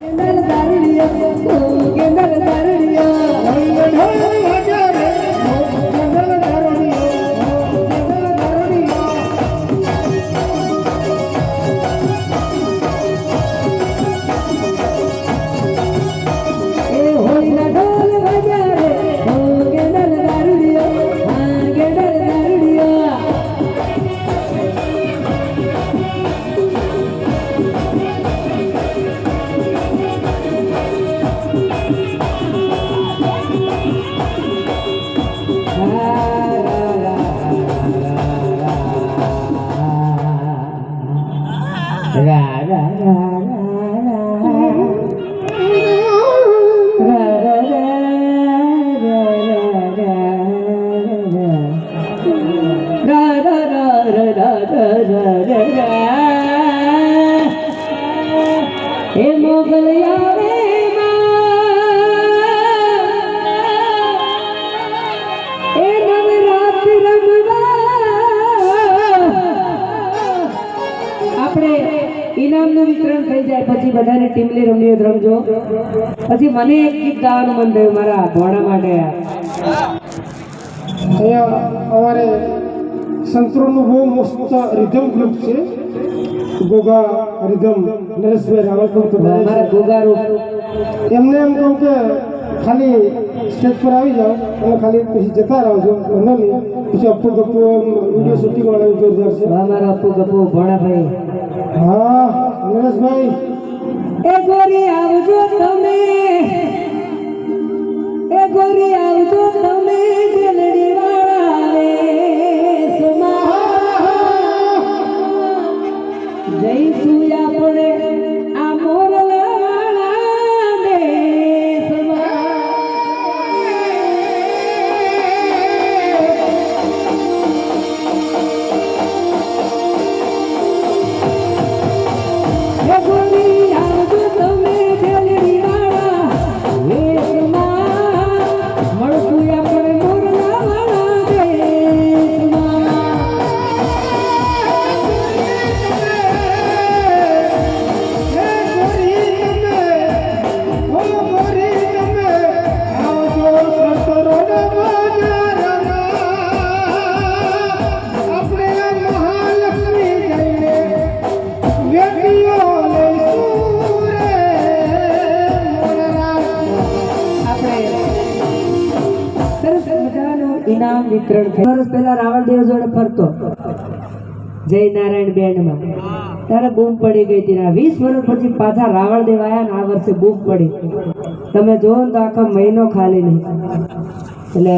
என்ன தருளியா என்ன தருளியா Enggak. ઇનામનું વિતરણ થઈ જાય પછી બધાને ટીમલી રમીએ રમજો. પછી મને એક ગીત ગાવાનું મન થયું મારા ભોણા માટે. અહીંયા અમારે સંતોનું બહુ મસ્ત રિધમ ગ્રુપ છે. ગોગા રિધમ નરેશભાઈ રાવલપુર મારા રૂપ. એમને એમ કહું કે ખાલી સ્ટેજ પર આવી જાઓ અને ખાલી પછી જતા રહો વાંધો નહીં. પછી અપ્પુ ગપ્પુ વીડિયો શૂટિંગ વાળા જોરદાર છે. મારા અપુ ગપુ ભોળાભાઈ હા. નરેશભાઈ એ ગોરી આવજો તમે. એ ગોરી આવજો તમે ગેલડી વાળા વેશમાં જઈશું આપણે. સરસ મજાનું ઇનામ વિતરણ થયું. વર્ષ પહેલા રાવણદેવ જોડે ફરતો. જય નારાયણ બેન્ડમાં. ત્યારે બૂમ પડી ગઈ હતી વીસ વર્ષ પછી પાછા રાવણદેવ આવ્યા ને આ વર્ષે બૂમ પડી. તમે જોવો ને તો આખો મહિનો ખાલી નહીં. એટલે